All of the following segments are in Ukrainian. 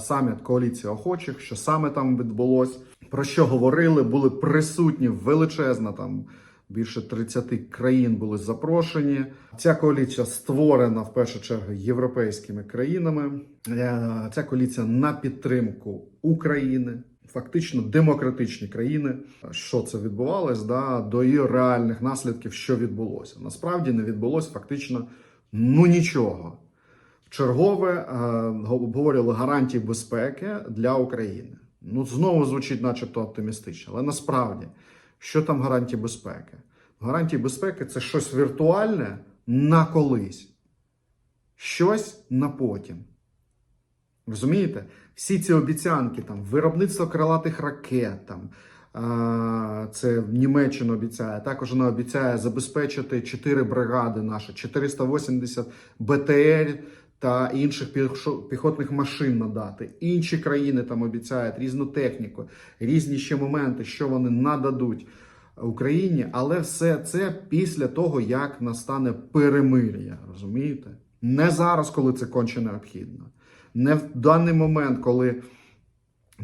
саміт коаліції охочих, що саме там відбулось, про що говорили, були присутні величезна там. Більше 30 країн були запрошені. Ця коаліція створена в першу чергу європейськими країнами. Е, Ця коаліція на підтримку України, фактично демократичні країни. Що це відбувалось, да, до її реальних наслідків, що відбулося. Насправді не відбулося фактично ну нічого. Чергове е, обговорювали гарантії безпеки для України. Ну, знову звучить, начебто, оптимістично, але насправді, що там гарантії безпеки? Гарантії безпеки це щось віртуальне на колись, щось на потім. Розумієте? Всі ці обіцянки, там, виробництво крилатих ракет, там, це Німеччина обіцяє. Також вона обіцяє забезпечити 4 бригади наші, 480 БТР та інших піхотних машин надати. Інші країни там обіцяють різну техніку, різні ще моменти, що вони нададуть Україні, але все це після того, як настане перемир'я. Розумієте? Не зараз, коли це конче необхідно. Не в даний момент, коли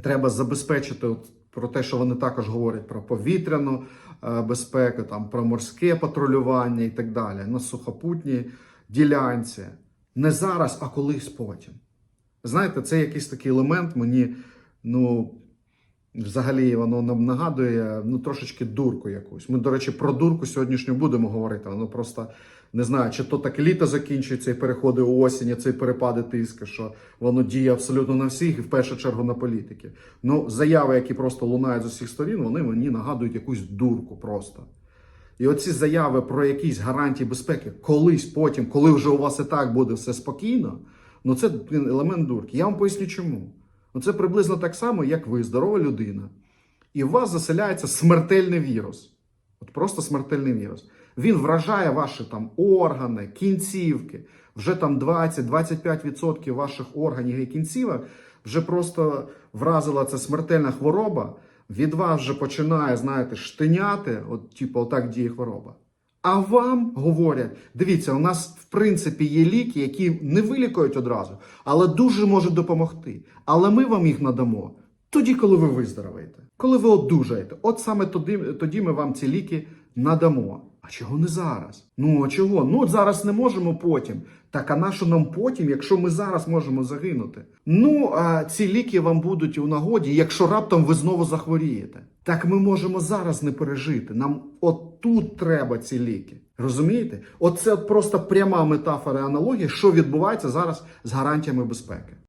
треба забезпечити про те, що вони також говорять про повітряну е, безпеку, там, про морське патрулювання і так далі, на сухопутній ділянці. Не зараз, а колись потім. Знаєте, це якийсь такий елемент мені, ну, взагалі, воно нам нагадує ну, трошечки дурку якусь. Ми, до речі, про дурку сьогоднішню будемо говорити. Воно просто не знаю, чи то так літо закінчується і переходить у осінь, і цей перепади тиску, що воно діє абсолютно на всіх, і в першу чергу на політиків. Ну, заяви, які просто лунають з усіх сторін, вони мені нагадують якусь дурку просто. І оці заяви про якісь гарантії безпеки, колись потім, коли вже у вас і так буде все спокійно, ну це елемент дурки. Я вам поясню чому. Ну це приблизно так само, як ви, здорова людина, і в вас заселяється смертельний вірус. От просто смертельний вірус. Він вражає ваші там органи, кінцівки. Вже там 20-25% ваших органів і кінцівок вже просто вразила ця смертельна хвороба. Від вас вже починає, знаєте, штиняти, от типу, отак діє хвороба. А вам говорять: дивіться, у нас в принципі є ліки, які не вилікують одразу, але дуже можуть допомогти. Але ми вам їх надамо тоді, коли ви виздоровеєте, коли ви одужаєте. От саме тоді, тоді ми вам ці ліки надамо. А чого не зараз? Ну а чого? Ну зараз не можемо потім. Так а на що нам потім, якщо ми зараз можемо загинути? Ну а ці ліки вам будуть у нагоді, якщо раптом ви знову захворієте. Так ми можемо зараз не пережити. Нам от тут треба ці ліки. Розумієте? Оце просто пряма метафора і аналогія, що відбувається зараз з гарантіями безпеки.